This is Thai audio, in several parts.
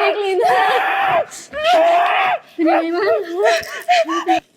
เด็กลินเป็นยังไงบ้าง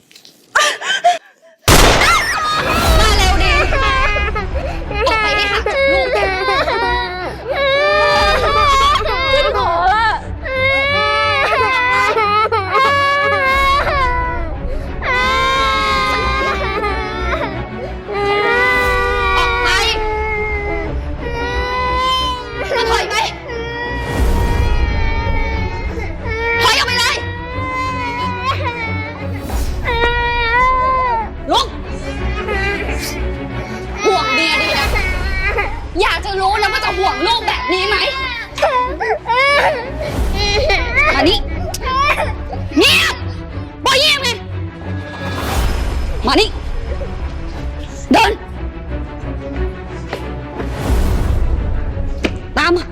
มมา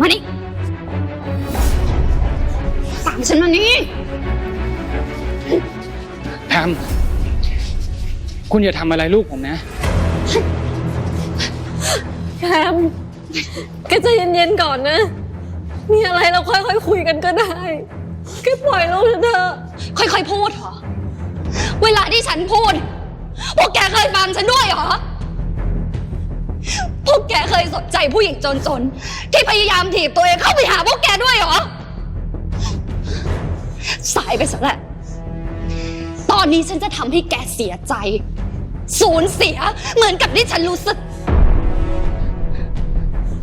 มานี่ตามฉันมานี่แพมคุณอย่าทำอะไรลูกผมนะแคมแกใจะเย็นๆก่อนนะ มีอะไรเราค่อยๆคุยกันก็ได้แกปล่อยลูกฉันเถอะ ค่อยๆพูดเหรอ เวลาที่ฉันพูด พวกแกเคยฟังฉันด้วยเหรอ พวกแกเคยสนใจผู้หญิงจนๆ ที่พยายามถีบตัวเองเข้าไปหาพวกแกด้วยเหรอ สายไปซะแหละตอนนี้ฉันจะทำให้แกเสียใจ สูญเสียเหมือนกับที่ฉันรู้สึก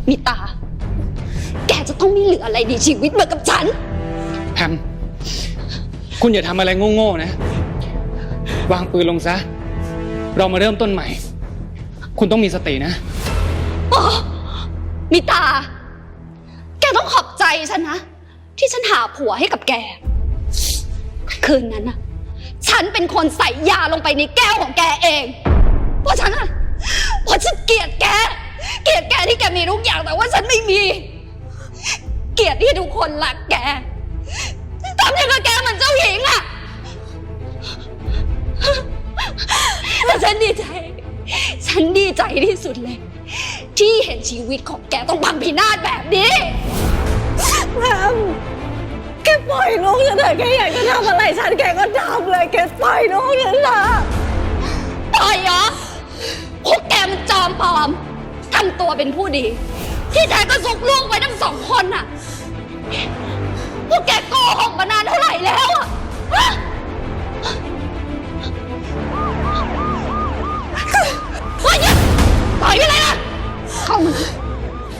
มิตา แกจะต้องไม่เหลืออะไรในชีวิตเหมือนกับฉัน แพมคุณอย่าทำอะไรโง่ๆนะ วางปืนลงซะ เรามาเริ่มต้นใหม่ คุณต้องมีสตินะ อ๋อมิตา แกต้องขอบใจฉันนะ ที่ฉันหาผัวให้กับแก คืนนั้นน่ะ ฉันเป็นคนใส่ยาลงไปในแก้วของแกเอง เพราะฉันอะเพราะฉันเกลียดแก เกลียดแกที่แกมีทุกอย่างแต่ว่าฉันไม่มี เกลียดที่ทุกคนรักแกทำอย่างกับแกเหมือนเจ้าหญิงอะแต่ฉันดีใจ ฉันดีใจที่สุดเลย ที่เห็นชีวิตของแกต้องพังพินาศแบบนี้แคมแกปล่อยลูกฉันเถอะแกอยากจะทำอะไรฉันแกก็ทำเลยแกปล่อยลูกฉันเถอะปล่อยเหรอพวกแกมันจอมปลอมทำตัวเป็นผู้ดี ที่แท้ก็ซุกลูกไว้ทั้งสองคนน่ะ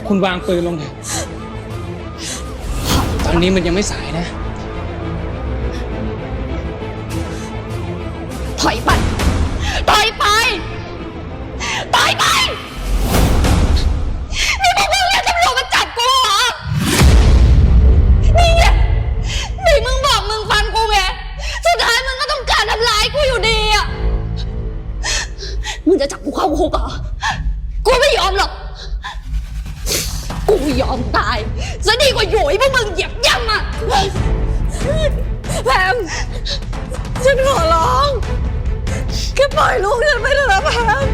คุณวางปืนลงเถอะตอนนี้มันยังไม่สายนะ ถอยไป ถอยไป ถอยไป นี่พวกมึงเรียกตำรวจมาจับกูเหรอ นี่ไงนี่มึงบอกมึงฟังกูไง สุดท้ายมึงก็ต้องการทำร้ายกูอยู่ดีอะ มึงจะจับกูเข้าคุกเหรอ กูไม่ยอมหรอก อมตายซะดีกว่าอยู่ให้พวกมึงเหยียบย่ำอะแพมฉันขอร้องแค่ปล่อยลูกฉันไปเถอะนะแพม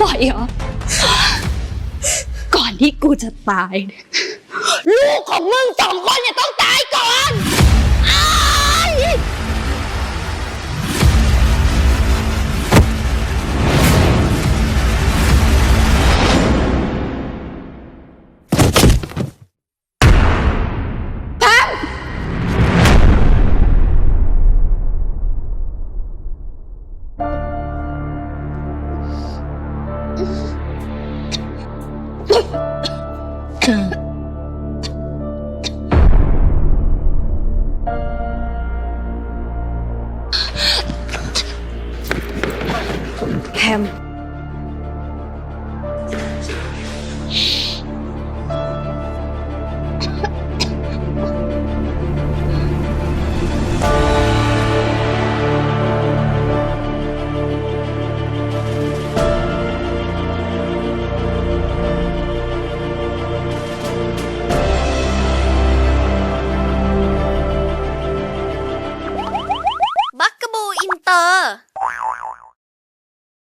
ปล่อยเหรอ ก่อนที่กูจะตายเนี่ยลูกของมึงสองคนเนี่ยต้องตายก่อน Hem